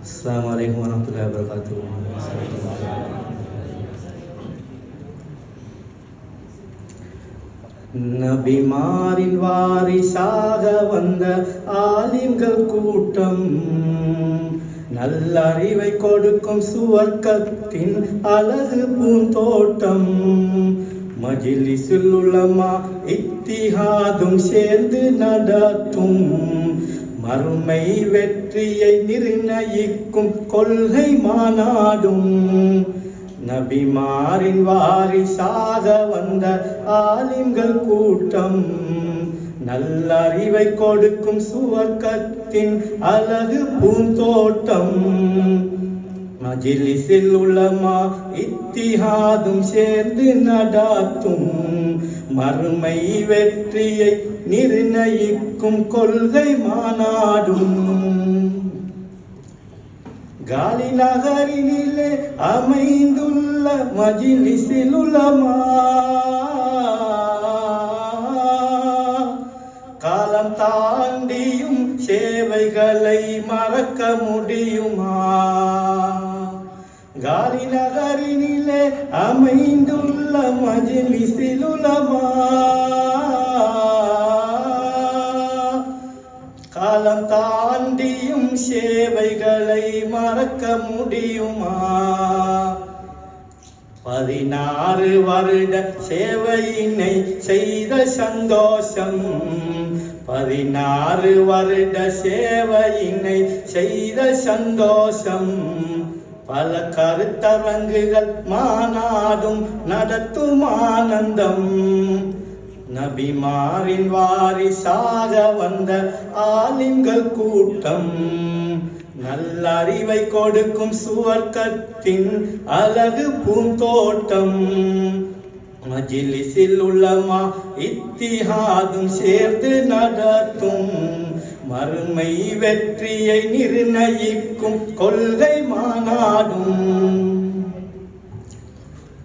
அஸ்ஸலாமு அலைக்கும் வரமத்துல்லாஹி வபரகாத்துஹு நபிமாரின் வாரிசாக வந்த ஆலிம்கள் கூட்டம் நல்லறிவை கொடுக்கும் சுவர்க்கத்தின் அழகு பூந்தோட்டம் மஜிலிசுல் உலமா இத்திஹாதும் சேர்ந்து நடத்தும் மறுமை வெற்றியை நிர்ணயிக்கும் கொள்கை மாநாடும் நபிமாரின் வாரிசாக வந்த ஆலிம்கள் கூட்டம் நல்லறிவை கொடுக்கும் சுவர்க்கத்தின் அழகு பூந்தோட்டம் மஜிலிசில் உலமா இத்திஹாதும் சேர்ந்து நடாத்தும் மறுமை வெற்றியை நிர்ணயிக்கும் கொள்கை மாநாடும். காலி நகரினிலே அமைந்துள்ள மஜிலிசில் உலமா. காலம் தாண்டியும் சேவைகளை மறக்க முடியுமா? காலி நகரினிலே அமைந்துள்ள மஜிலிசிலுலமா? காலம் தாண்டியும் சேவைகளை மறக்க முடியுமா? பதினாறு வருட சேவையினை செய்த சந்தோஷம். பதினாறு வருட சேவையினை செய்த சந்தோஷம். பல கருத்தரங்குகள் மாநாடும் நடத்தும் ஆனந்தம். நபிமாரின் வாரிசாக வந்த ஆலிம்கள் கூட்டம். நல்லறிவை கொடுக்கும் சுவர்க்கத்தின் அழகு பூந்தோட்டம். மஜிலிசில் உள்ளமா இத்திஹாதும் சேர்த்து நடத்தும். மறுமை வெற்றியை நிர்ணயிக்கும் கொள்கை மாநாடும்.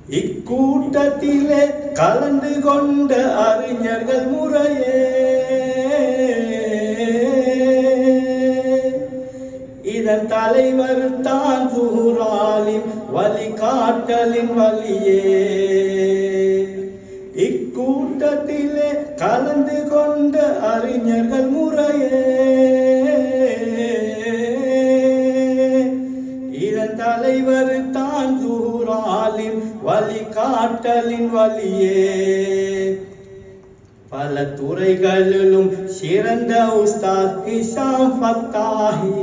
இக்கூட்டத்திலே கலந்து கொண்ட அறிஞர்கள் முறையே. இதன் தலைவர் தான் சுகுராலின் வழிகாட்டலின் வழியே. இக்கூட்டத்திலே கலந்து கொண்ட அறிஞர்கள் முறையே. இதன் தலைவர் தான் தூராலின் வழிகாட்டலின் வழியே. பல துறைகளிலும் சிறந்த உஸ்தாத் இசாம் ஃபத்தாஹி.